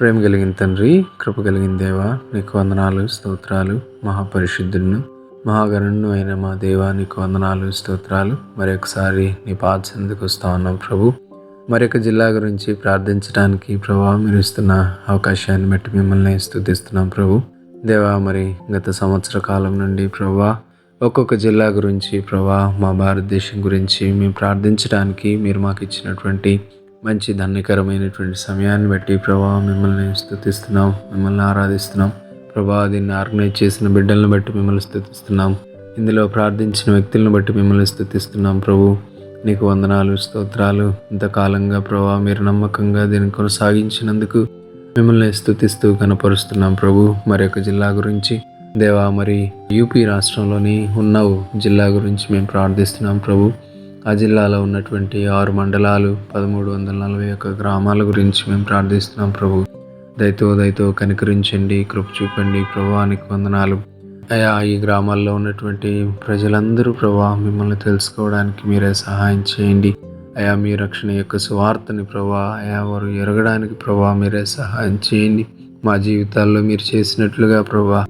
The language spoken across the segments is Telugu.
ప్రేమ కలిగిన తండ్రి కృప కలిగిన దేవ నీకు వందనాలు స్తోత్రాలు మహాపరిశుద్ధులను మహాగణుడు అయిన మా దేవ నీకు వందనాలు స్తోత్రాలు. మరొకసారి నీ పాద సందుకు వస్తా ఉన్నాం ప్రభు. మరొక జిల్లా గురించి ప్రార్థించడానికి ప్రభావ మీరు ఇస్తున్న అవకాశాన్ని బట్టి మిమ్మల్ని స్తుతిస్తున్నాం ప్రభు. దేవా మరి గత సంవత్సర కాలం నుండి ప్రభా ఒక్కొక్క జిల్లా గురించి ప్రభా మా భారతదేశం గురించి మేము ప్రార్థించడానికి మీరు మాకు ఇచ్చినటువంటి మంచి ధన్యకరమైనటువంటి సమయాన్ని బట్టి ప్రభా మిమ్మల్ని స్థుతిస్తున్నాం మిమ్మల్ని ఆరాధిస్తున్నాం. ప్రభా దీన్ని ఆర్గనైజ్ చేసిన బిడ్డలను బట్టి మిమ్మల్ని స్థుతిస్తున్నాం. ఇందులో ప్రార్థించిన వ్యక్తులను బట్టి మిమ్మల్ని స్థుతిస్తున్నాం ప్రభు. నీకు వందనాలు స్తోత్రాలు. ఇంతకాలంగా ప్రభా మీరు నమ్మకంగా దీన్ని కొనసాగించినందుకు మిమ్మల్ని స్థుతిస్తూ కనపరుస్తున్నాం ప్రభు. మరొక జిల్లా గురించి దేవా మరి యూపీ రాష్ట్రంలోని ఉన్నవు జిల్లా గురించి మేము ప్రార్థిస్తున్నాం ప్రభు. ఆ జిల్లాలో ఉన్నటువంటి ఆరు మండలాలు పదమూడు వందల నలభై ఒక్క గ్రామాల గురించి మేము ప్రార్థిస్తున్నాం ప్రభు. దయతో దయతో కనికరించండి కృప చూపండి ప్రభానికి వందనాలు. అయా ఈ గ్రామాల్లో ఉన్నటువంటి ప్రజలందరూ ప్రభా మిమ్మల్ని తెలుసుకోవడానికి మీరే సహాయం చేయండి. అయా మీ రక్షణ యొక్క సువార్తని ప్రభా అయా వారు ఎరగడానికి ప్రభా మీరే సహాయం చేయండి. మా జీవితాల్లో మీరు చేసినట్లుగా ప్రభా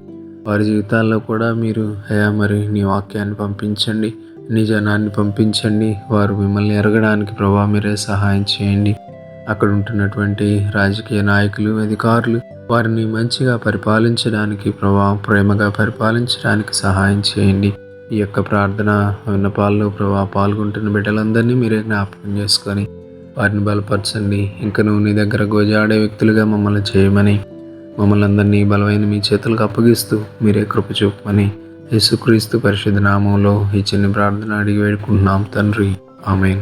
వారి జీవితాల్లో కూడా మీరు అయా మరి నీ వాక్యాన్ని పంపించండి. నీ జనాన్ని పంపించండి. వారు మిమ్మల్ని ఎరగడానికి ప్రభా మీరే సహాయం చేయండి. అక్కడ ఉంటున్నటువంటి రాజకీయ నాయకులు అధికారులు వారిని మంచిగా పరిపాలించడానికి ప్రభా ప్రేమగా పరిపాలించడానికి సహాయం చేయండి. ఈ యొక్క ప్రార్థన విన్నపాల్లో ప్రభా పాల్గొంటున్న బిడ్డలందరినీ మీరే జ్ఞాపకం చేసుకొని వారిని బలపరచండి. ఇంకను నీ దగ్గర గోజాడే వ్యక్తులుగా మమ్మల్ని చేయమని మమ్మల్ని అందరినీ బలమైన మీ చేతులకు అప్పగిస్తూ మీరే కృప చూపమని యేసుక్రీస్తు పరిశుద్ధ నామంలో ఈ చిన్న ప్రార్థన అడిగి వేడుకుంటున్నాం. తండ్రి ఆమెన్.